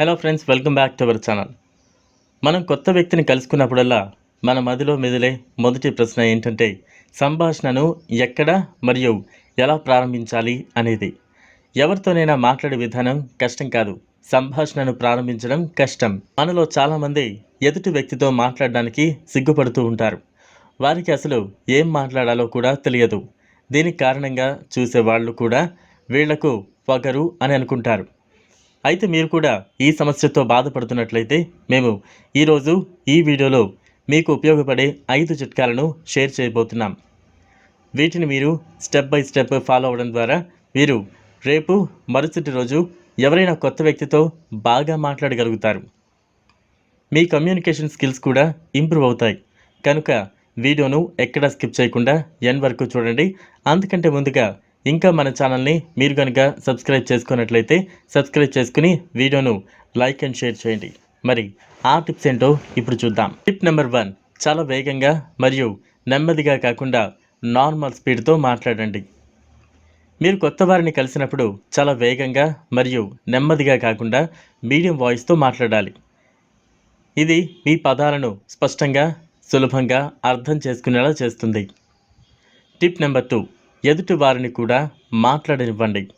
Hello friends welcome back to our channel. మనం కొత్త వ్యక్తిని కలుసుకున్నప్పుడల్లా మన మదిలో మెదిలే మొదటి ప్రశ్న ఏంటంటే సంభాషణను ఎక్కడ మరియు ఎలా ప్రారంభించాలి అనేది. ఎవరితోనైనా మాట్లాడే విధానం కష్టం కాదు సంభాషణను ప్రారంభించడం కష్టం. మనలో చాలామంది ఎదుటి వ్యక్తితో మాట్లాడడానికి సిగ్గుపడుతూ ఉంటారు. వారికి అసలు ఏం మాట్లాడాలో కూడా తెలియదు. దీనికి కారణంగా చూసే వాళ్ళు కూడా వీళ్ళకు పొగరు అని అనుకుంటారు. అయితే మీరు కూడా ఈ సమస్యతో బాధపడుతున్నట్లయితే మేము ఈరోజు ఈ వీడియోలో మీకు ఉపయోగపడే ఐదు చిట్కాలను షేర్ చేయబోతున్నాం. వీటిని మీరు స్టెప్ బై స్టెప్ ఫాలో అవ్వడం ద్వారా మీరు రేపు మరుసటి రోజు ఎవరైనా కొత్త వ్యక్తితో బాగా మాట్లాడగలుగుతారు. మీ కమ్యూనికేషన్ స్కిల్స్ కూడా ఇంప్రూవ్ అవుతాయి. కనుక వీడియోను ఎక్కడా స్కిప్ చేయకుండా ఎన్ వరకు చూడండి. అందుకంటే ముందుగా ఇంకా మన ఛానల్ని మీరు కనుక సబ్స్క్రైబ్ చేసుకున్నట్లయితే సబ్స్క్రైబ్ చేసుకుని వీడియోను లైక్ అండ్ షేర్ చేయండి. మరి ఆ టిప్స్ ఏంటో ఇప్పుడు చూద్దాం. టిప్ నెంబర్ వన్ చాలా వేగంగా మరియు నెమ్మదిగా కాకుండా నార్మల్ స్పీడ్తో మాట్లాడండి. మీరు కొత్త వారిని కలిసినప్పుడు చాలా వేగంగా మరియు నెమ్మదిగా కాకుండా మీడియం వాయిస్తో మాట్లాడాలి. ఇది మీ పదాలను స్పష్టంగా సులభంగా అర్థం చేసుకునేలా చేస్తుంది. టిప్ నెంబర్ టూ ఎదుటి వారిని కూడా మాట్లాడనివ్వండి.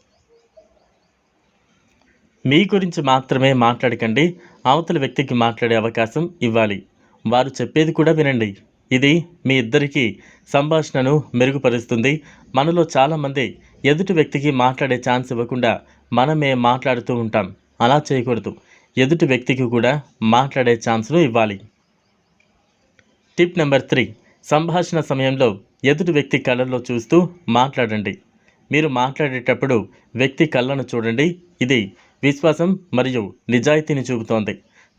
మీ గురించి మాత్రమే మాట్లాడకండి. అవతల వ్యక్తికి మాట్లాడే అవకాశం ఇవ్వాలి. వారు చెప్పేది కూడా వినండి. ఇది మీ ఇద్దరికీ సంభాషణను మెరుగుపరుస్తుంది. మనలో చాలామంది ఎదుటి వ్యక్తికి మాట్లాడే ఛాన్స్ ఇవ్వకుండా మనమే మాట్లాడుతూ ఉంటాం. అలా చేయకూడదు. ఎదుటి వ్యక్తికి కూడా మాట్లాడే ఛాన్స్ను ఇవ్వాలి. Tip number three. సంభాషణ సమయంలో ఎదుటి వ్యక్తి కళ్ళల్లో చూస్తూ మాట్లాడండి. మీరు మాట్లాడేటప్పుడు వ్యక్తి కళ్ళను చూడండి. ఇది విశ్వాసం మరియు నిజాయితీని చూపుతోంది.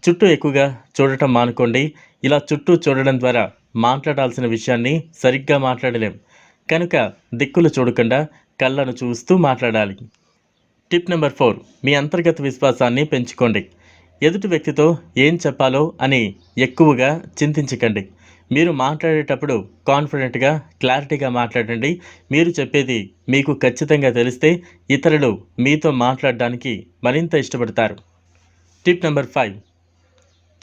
చుట్టూ ఎక్కువగా చూడటం మానుకోండి. ఇలా చుట్టూ చూడడం ద్వారా మాట్లాడాల్సిన విషయాన్ని సరిగ్గా మాట్లాడలేం. కనుక దిక్కులు చూడకుండా కళ్ళను చూస్తూ మాట్లాడాలి. Tip number four. మీ అంతర్గత విశ్వాసాన్ని పెంచుకోండి. ఎదుటి వ్యక్తితో ఏం చెప్పాలో అని ఎక్కువగా చింతించకండి. మీరు మాట్లాడేటప్పుడు కాన్ఫిడెంట్గా క్లారిటీగా మాట్లాడండి. మీరు చెప్పేది మీకు ఖచ్చితంగా తెలిస్తే ఇతరులు మీతో మాట్లాడడానికి మరింత ఇష్టపడతారు. Tip number five.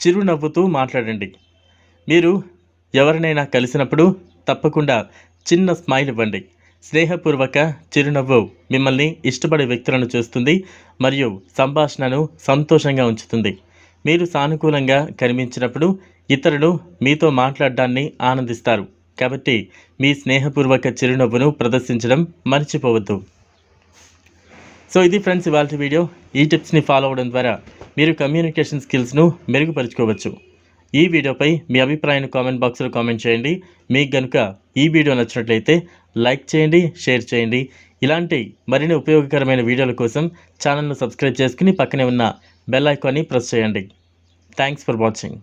చిరునవ్వుతూ మాట్లాడండి. మీరు ఎవరినైనా కలిసినప్పుడు తప్పకుండా చిన్న స్మైల్ ఇవ్వండి. స్నేహపూర్వక చిరునవ్వు మిమ్మల్ని ఇష్టపడే వ్యక్తులను చూస్తుంది మరియు సంభాషణను సంతోషంగా ఉంచుతుంది. మీరు సానుకూలంగా కనిపించినప్పుడు ఇతరులు మీతో మాట్లాడడాన్ని ఆనందిస్తారు. కాబట్టి మీ స్నేహపూర్వక చిరునవ్వును ప్రదర్శించడం మర్చిపోవద్దు. సో ఇది ఫ్రెండ్స్ ఇవాళ వీడియో. ఈ టిప్స్ని ఫాలో అవ్వడం ద్వారా మీరు కమ్యూనికేషన్ స్కిల్స్ను మెరుగుపరుచుకోవచ్చు. ఈ వీడియోపై మీ అభిప్రాయాన్ని కామెంట్ బాక్స్లో కామెంట్ చేయండి. మీకు కనుక ఈ వీడియో నచ్చినట్లయితే లైక్ చేయండి షేర్ చేయండి. ఇలాంటి మరిన్ని ఉపయోగకరమైన వీడియోల కోసం ఛానల్ను సబ్స్క్రైబ్ చేసుకుని పక్కనే ఉన్న బెల్ ఐకాన్ని ప్రెస్ చేయండి. Thanks for watching